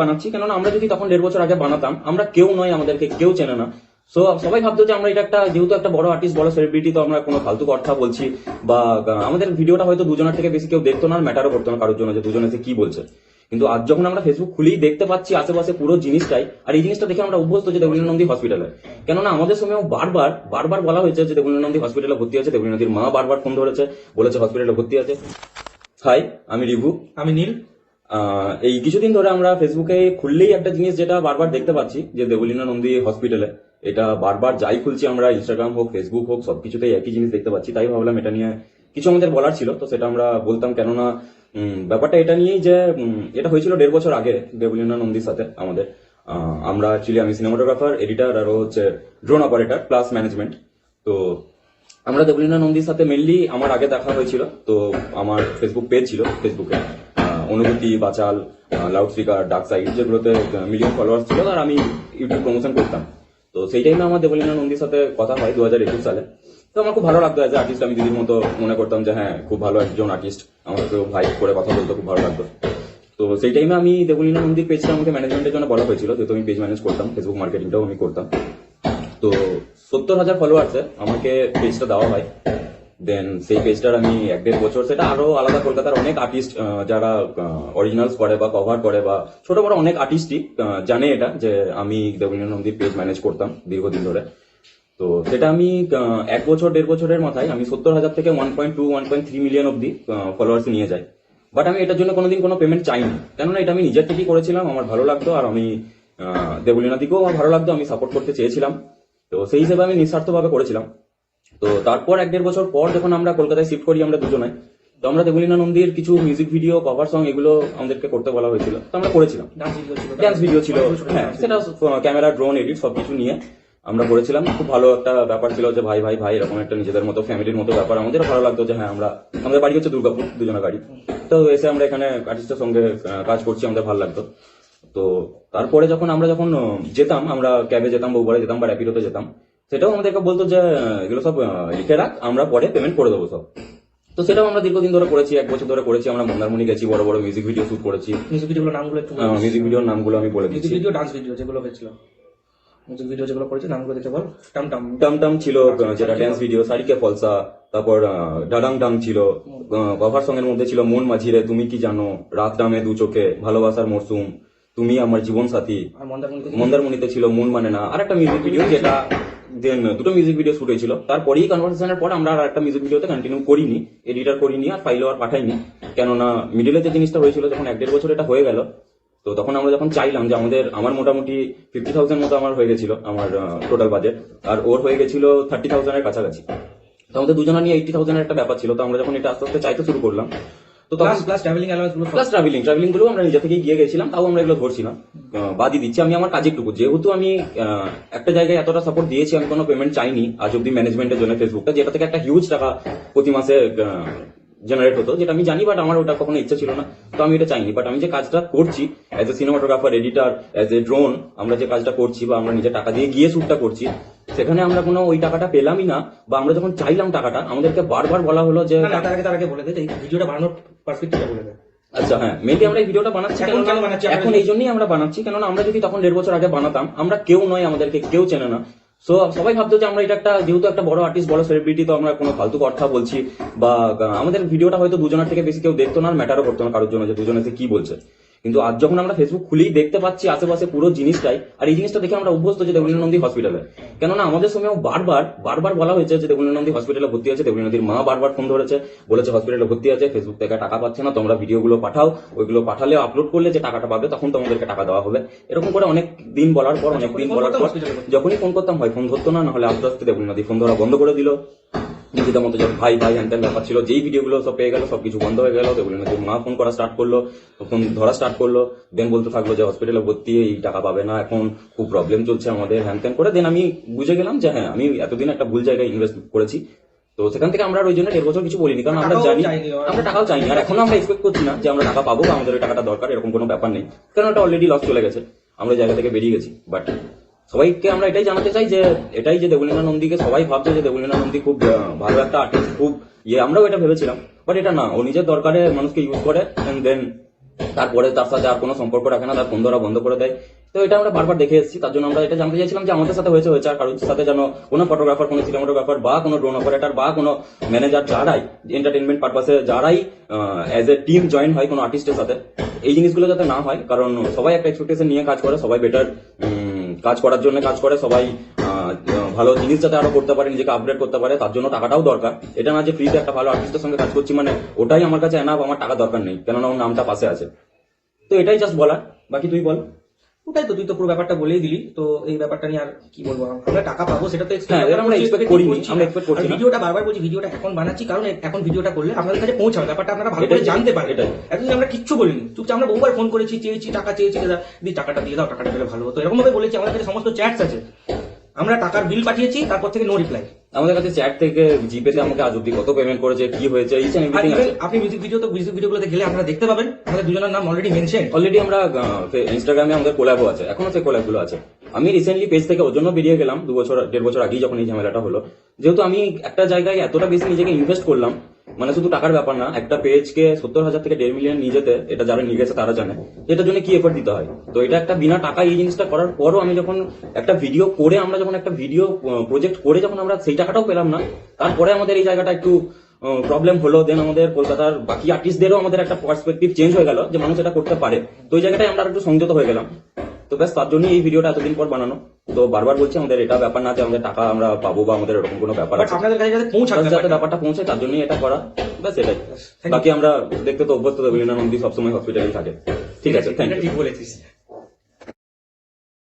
বানাচ্ছি, কেননা আমরা যদি তখন দেড় বছর আগে বানাতাম, আমরা কেউ নয় আমাদেরকে, কেউ চেনে না। সো সবাই ভাবতো যে আমরা এটা একটা, যেহেতু একটা বড় আর্টিস্ট বড় সেলিব্রিটি তো আমরা কোনো ফালতু কথা বলছি বা আমাদের ভিডিওটা হয়তো দুজনের থেকে বেশি কেউ দেখতো না ম্যাটারও করতো না কারোর জন্য যে দুজনে কি বলছে। কিন্তু আজ যখন আমরা ফেসবুক খুলেই দেখতে পাচ্ছি আশেপাশে পুরো জিনিসটাই, আর এই জিনিসটা দেখে আমরা অভ্যস্ত যে দেবলীন নন্দী হসপিটালে কেননা আমাদের সময়ও বারবার বারবার বলা হয়েছে যে দেবলীন নন্দী হসপিটালে ভর্তি আছে দেবলীন নদীর মা বারবার ফোন ধরেছে, বলেছে হসপিটালে ভর্তি আছে। হাই আমি রিভু। আমি নীল। এই কিছুদিন ধরে আমরা ফেসবুকে খুললেই একটা জিনিস যেটা বারবার দেখতে পাচ্ছি, যে দেবলীনা নন্দী হসপিটালে এটা বারবার যাই খুলছি আমরা ইনস্টাগ্রাম হোক ফেসবুক হোক, সবকিছুতেই একই জিনিস দেখতে পাচ্ছি। তাই ভাবলাম এটা নিয়ে কিছু আমাদের বলার ছিল, তো সেটা আমরা বলতাম। কেননা ব্যাপারটা এটা নিয়েই যে এটা হয়েছিল দেড় বছর আগে দেবলীনা নন্দীর সাথে আমাদের। আমরা অ্যাকচুয়ালি আমি সিনেমাটোগ্রাফার এডিটার আর ও হচ্ছে ড্রোন অপারেটর প্লাস ম্যানেজমেন্ট তো আমরা দেবলীনা নন্দীর সাথে মেনলি আমার আগে দেখা হয়েছিল, তো আমার ফেসবুক পেজ ছিল ফেসবুকে অনুভূতি, বাচাল লাউড স্পিকার, ডার্ক সাইড যেগুলোতে মিলিয়ন ফলোয়ার্স ছিল আর আমি ইউটিউব প্রমোশন করতাম। তো সেই টাইমে আমার দেবলীনা নন্দীর সাথে কথা হয় দু হাজার একুশ সালে। তো আমার খুব ভালো লাগতো অ্যাজ আর্টিস্ট আমি দিদির মতো মনে করতাম যে হ্যাঁ খুব ভালো একজন আর্টিস্ট আমাকে ভাই করে কথা বলতো, খুব ভালো লাগতো। তো সেই টাইমে আমি দেবলীনা নন্দীর পেজটা আমাকে ম্যানেজমেন্টের জন্য বলা হয়েছিল, যেহেতু আমি পেজ ম্যানেজ করতাম ফেসবুক মার্কেটিংটাও আমি করতাম। তো সত্তর হাজার ফলোয়ার্সে আমাকে পেজটা দেওয়া হয়। দেন সেই পেজটার আমি এক দেড় বছর সেটা আরও আলাদা কলকাতার অনেক আর্টিস্ট যারা অরিজিনালস করে বা কভার করে বা ছোট বড় অনেক আর্টিস্টই জানে এটা যে আমি দেবলীনা নন্দীর পেজ ম্যানেজ করতাম দীর্ঘদিন ধরে। তো সেটা আমি এক বছর দেড় বছরের মাথায় আমি সত্তর হাজার থেকে one point two one point three million অব্দি ফলোয়ার্স নিয়ে যাই। বাট আমি এটার জন্য কোনোদিন কোনো পেমেন্ট চাইনি। কেননা এটা আমি নিজের থেকেই করেছিলাম আমার ভালো লাগতো আর আমি আহ, দেবলীনা দিকেও আমার ভালো লাগতো আমি সাপোর্ট করতে চেয়েছিলাম। তো সেই হিসেবে আমি নিঃস্বার্থভাবে করেছিলাম। তো তারপর এক দেড় বছর পর যখন আমরা কলকাতায় শিফট করি আমরা দুজনে তো আমরা দেবলীনা নন্দীর কিছু মিউজিক ভিডিও কভার সং এগুলো আমাদেরকে করতে বলা হয়েছিল। তো আমরা করেছিলাম। ডান্স ভিডিও ছিল। হ্যাঁ সেটা ক্যামেরা ড্রোন এডিট সবকিছু নিয়ে আমরা করেছিলাম। খুব ভালো একটা ব্যাপার ছিল যে ভাই ভাই ভাই এরকম একটা নিজেদের মতো ফ্যামিলির মতো ব্যাপার। আমাদের ভালো লাগতো যে হ্যাঁ আমরা আমাদের বাড়ি হচ্ছে দুর্গাপুর দুজনের বাড়ি তো এসে আমরা এখানে আর্টিস্টের সঙ্গে কাজ করছি আমাদের ভালো লাগতো। তো তারপরে যখন আমরা যখন যেতাম আমরা ক্যাবে যেতাম বা উবারে যেতাম বা র্যাপিডোতে যেতাম সেটাও আমাদেরকে বলতো যে এগুলো সব লিখে রাখ আমরা পরে পেমেন্ট করে দেবো সব। তো সেটাও আমরা দীর্ঘদিন ধরে করেছি এক বছর ধরে করেছি আমরা মন্দারমণি গেছি বড় বড় মিউজিক ভিডিও শুট করেছি। মিউজিক ভিডিওগুলোর নামগুলো একটু মিউজিক ভিডিওর নামগুলো আমি বলে মিউজিক দিচ্ছি। ভিডিও ডান্স ভিডিও যেগুলো হয়েছিল। মিউজিক ভিডিও যেগুলো করেছে নামগুলো দেখতে বল। টাম টাম টাম টাম ছিল যেটা ড্যান্স ভিডিও সারিকে ফলসা তারপর ডাডাং টাং ছিল। কভার সং এর মধ্যে ছিল মন মাঝিরে তুমি কি জানো? রাত নামে দু চোখে ভালোবাসার মরসুম তুমি আমার জীবন সাথী। মন্দারমণিতে ছিল। মন মানে না। আর একটা মিউজিক ভিডিও যেটা দেন দুটো মিউজিক ভিডিও শুট হয়েছিল। তারপরেই কনভারসেশনের পর আমরা আর একটা মিউজিক ভিডিওতে কন্টিনিউ করিনি এডিটার করিনি আর ফাইলও আর পাঠাইনি। কেননা মিডিলে যে জিনিসটা হয়েছিল, যখন এক দেড় বছর এটা হয়ে গেল, তো তখন আমরা যখন চাইলাম যে আমাদের, আমার মোটামুটি ফিফটি থাউজেন্ড মতো আমার হয়ে গেছিল, আমার টোটাল বাজেট আর ওর হয়ে গেছিল থার্টি থাউজেন্ডের কাছাকাছি। তো আমাদের দুজনের নিয়ে এইটি থাউজেন্ডের একটা ব্যাপার ছিল, তো আমরা যখন এটা আস্তে আস্তে চাইতে শুরু করলাম তো তখন প্লাস প্লাস ট্রাভেলিং অ্যালাউন্সগুলো প্লাস ট্রাভেলিং ট্রাভেলিংগুলো আমরা নিজে থেকেই গিয়ে গেছিলাম তাও আমরা এগুলো ধরছি না। আহ, বাদই দিচ্ছি আমি আমার কাজের টুকু। যেহেতু আমি একটা জায়গায় এতটা সাপোর্ট দিয়েছি আমি কোনো পেমেন্ট চাইনি আজ অব্দি ম্যানেজমেন্টের জন্য ফেসবুকটা যেটা থেকে একটা হিউজ টাকা প্রতি মাসে জেনারেট হতো যেটা আমি জানি বাট আমার ওটা কখনো ইচ্ছা ছিল না তো আমি এটা চাইনি। বাট আমি যে কাজটা করছি as a cinematographer editor as a drone আমরা যে কাজটা করছি বা আমরা নিজে টাকা দিয়ে গিয়ে শ্যুটটা করছি সেখানে আমরা কোনো ওই টাকাটা পেলামই না বা আমরা যখন চাইলাম টাকাটা আমাদেরকে বারবার বলা হলো যে তার আগে তার আগে বলে দে এই ভিডিওটা বানানোর পারস্পেক্টিভটা বলে দে। আচ্ছা হ্যাঁ মেবি আমরা এই ভিডিওটা বানাচ্ছি এখন কেন বানাচ্ছি? এখন এই জন্যই আমরা বানাচ্ছি কেননা আমরা যদি তখন দেড় বছর আগে বানাতাম আমরা কেউ নয় আমাদেরকে কেউ চেনে না। সো সবাই ভাবতো যে আমরা এটা একটা যেহেতু একটা বড় আর্টিস্ট বড় সেলিব্রিটি তো আমরা কোনো ফালতু কথা বলছি বা আমাদের ভিডিওটা হয়তো দুজনের থেকে বেশি কেউ দেখতো না আর ম্যাটারও করতো না কারোর জন্য যে দুজনে কি বলছে। কিন্তু আজ যখন আমরা ফেসবুক খুলেই দেখতে পাচ্ছি আশেপাশে পুরো জিনিসটাই আর এই জিনিসটা দেখে আমরা অভ্যস্ত যে দেবলীনা নন্দী হসপিটালে কেননা আমাদের সময়ও বারবার বারবার বলা হয়েছে যে দেবলীনা নন্দী হসপিটালে ভর্তি আছে দেবলীনা নদীর মা বারবার ফোন ধরেছে বলেছে হসপিটালে ভর্তি আছে ফেসবুক থেকে টাকা পাচ্ছে না তোমরা ভিডিওগুলো পাঠাও ওইগুলো পাঠালে আপলোড করলে যে টাকাটা পাবে তখন তোমাদেরকে টাকা দেওয়া হবে। এরকম করে অনেক দিন বলার পর অনেক দিন বলার পর যখনই ফোন করতাম হয় ফোন ধরতো না নাহলে আস্তে আস্তে দেবলীনা নদী ফোন ধরা বন্ধ করে দিল। নিজেদের মতো যখন ভাই ভাই হ্যান ব্যাপার ছিল যেই ভিডিওগুলো সব পেয়ে গেল সবকিছু বন্ধ হয়ে গেল দেবলীনা নদীর মা ফোন করা স্টার্ট করল ফোন ধরা স্টার্ট করল দেন বলতে থাকল যে হসপিটালে ভর্তি এই টাকা পাবে না এখন খুব প্রবলেম চলছে আমাদের হ্যান ত্যান করে দেন আমি বুঝে গেলাম যে হ্যাঁ আমি এতদিন একটা ভুল জায়গায় ইনভেস্ট করেছি। তো সেখান থেকে আমরা ওই জন্য দেড় বছর কিছু বলিনি কারণ আমরা জানি আমরা টাকাও চাইনি আর এখনও আমরা এক্সপেক্ট করছি না যে আমরা টাকা পাবো আমাদের টাকাটা দরকার এরকম কোনো ব্যাপার নেই কারণ ওটা অলরেডি লস চলে গেছে আমরা ওই জায়গা থেকে বেরিয়ে গেছি বাট সবাইকে আমরা এটাই জানাতে চাই যে, এটাই যে দেবলীনা নন্দীকে সবাই ভাবছে যে দেবলীনা নন্দী খুব ভালো একটা আর্টিস্ট খুব ইয়ে আমরাও এটা ভেবেছিলাম বাট এটা না, ও নিজের দরকারে মানুষকে ইউজ করে এন্ড দেন তারপরে তার সাথে আর কোনো সম্পর্ক রাখে না, তার ফোন ধরা বন্ধ করে দেয়। তো এটা আমরা বারবার দেখে এসেছি, তার জন্য আমরা এটা জানতে চাইছিলাম যে আমাদের সাথে হয়েছে হয়েছে আর কারোর সাথে যেন কোনো ফটোগ্রাফার কোনো সিনেমাটোগ্রাফার বা কোনো ড্রোন অপারেটর বা কোনো ম্যানেজার যারাই এন্টারটেনমেন্ট পারপাসে যারাই অ্যাজ এ টিম জয়েন হয় কোনো আর্টিস্টের সাথে, এই জিনিসগুলো যাতে না হয়, কারণ সবাই একটা এক্সপেকটেশন নিয়ে কাজ করে, সবাই বেটার কাজ করার জন্য কাজ করে, সবাই ভালো জিনিস যাতে আরও করতে পারে, নিজেকে আপগ্রেড করতে পারে, তার জন্য টাকাটাও দরকার। এটা না যে ফ্রিতে একটা ভালো আর্টিস্টের সঙ্গে কাজ করছি মানে ওটাই আমার কাছে এনাফ আমার টাকা দরকার নেই, কেননা ওর নামটা পাশে আছে। তো এটাই জাস্ট বলার, বাকি তুই বল। ওটাই তো তুই তো পুরো ব্যাপারটা বলেই দিলি। তো এই ব্যাপারটা নিয়ে আর কি বলব? আমরা টাকা পাবো সেটা তো হ্যাঁ, আমরা আমরা। করছি ভিডিওটা বারবার বলছি ভিডিওটা এখন বানাচ্ছি কারণ এখন ভিডিওটা করলে আপনাদের কাছে পৌঁছাবে। ব্যাপারটা আপনারা ভালো করে জানতে পারেন এটা এতদিন আমরা কিচ্ছু বলিনি চুপচাপ আমরা বহুবার ফোন করেছি চেয়েছি টাকা চেয়েছি দি টাকাটা দিয়ে দাও টাকাটা দিলে ভালো হতো। এরকম ভাবে বলেছি আমাদের কাছে সমস্ত চ্যাটস আছে। আমরা টাকার বিল পাঠিয়েছি তারপর থেকে নো রিপ্লাই আমাদের কাছে চ্যাট থেকে জিপেতে আমাকে আজ অব্দি কত পেমেন্ট করেছে কি হয়েছে এন্ড আর even আছে আপনি মিউজিক ভিডিও তো মিউজিক ভিডিওগুলোতে গেলে আপনারা দেখতে পাবেন আমাদের দুজনের নাম অলরেডি মেনশন অলরেডি আমরা ইনস্টাগ্রামে আমাদের কোলাবও আছে এখনও সেই কোলাবগুলো আছে। আমি রিসেন্টলি পেজ থেকে ওর জন্য বেরিয়ে গেলাম দু বছর দেড় বছর আগেই যখন এই ঝামেলাটা হলো। যেহেতু আমি একটা জায়গায় এতটা বেশি নিজেকে ইনভেস্ট করলাম মানে শুধু টাকার ব্যাপার না, একটা পেজকে সত্তর হাজার থেকে দেড় মিলিয়ন নিয়ে যেতে, এটা যারা নিয়ে গেছে তারা জানে। এটার জন্য কি এফোর্ট দিতে হয়? তো এটা একটা বিনা টাকা এই জিনিসটা করার পরও আমি যখন একটা ভিডিও করে, আমরা যখন একটা ভিডিও প্রজেক্ট করে যখন আমরা সেই টাকাটাও পেলাম না, তারপরে আমাদের এই জায়গাটা একটু প্রবলেম হলো। দেন আমাদের কলকাতার বাকি আর্টিস্টদেরও আমাদের একটা পার্সপেক্টিভ চেঞ্জ হয়ে গেল যে মানুষ এটা করতে পারে। তো ওই জায়গাটায় আমরা একটু সংযত হয়ে গেলাম। তো ব্যাস তার জন্য এই ভিডিওটা এতদিন পর বানানো। তো বারবার বলছি আমাদের এটা ব্যাপার না যে আমাদের টাকা আমরা পাবো বা আমাদের এরকম কোনো ব্যাপার আছে। আপনাদের কাছে যাতে পৌঁছাবে যাতে ব্যাপারটা। পৌঁছায় তার জন্যই এটা করা। ব্যাস এটাই. বাকি আমরা দেখতে তো অভ্যস্ত দেবলীনা নন্দী সবসময় হসপিটালে থাকে। ঠিক আছে থ্যাংক ইউ ঠিক বলেছিস।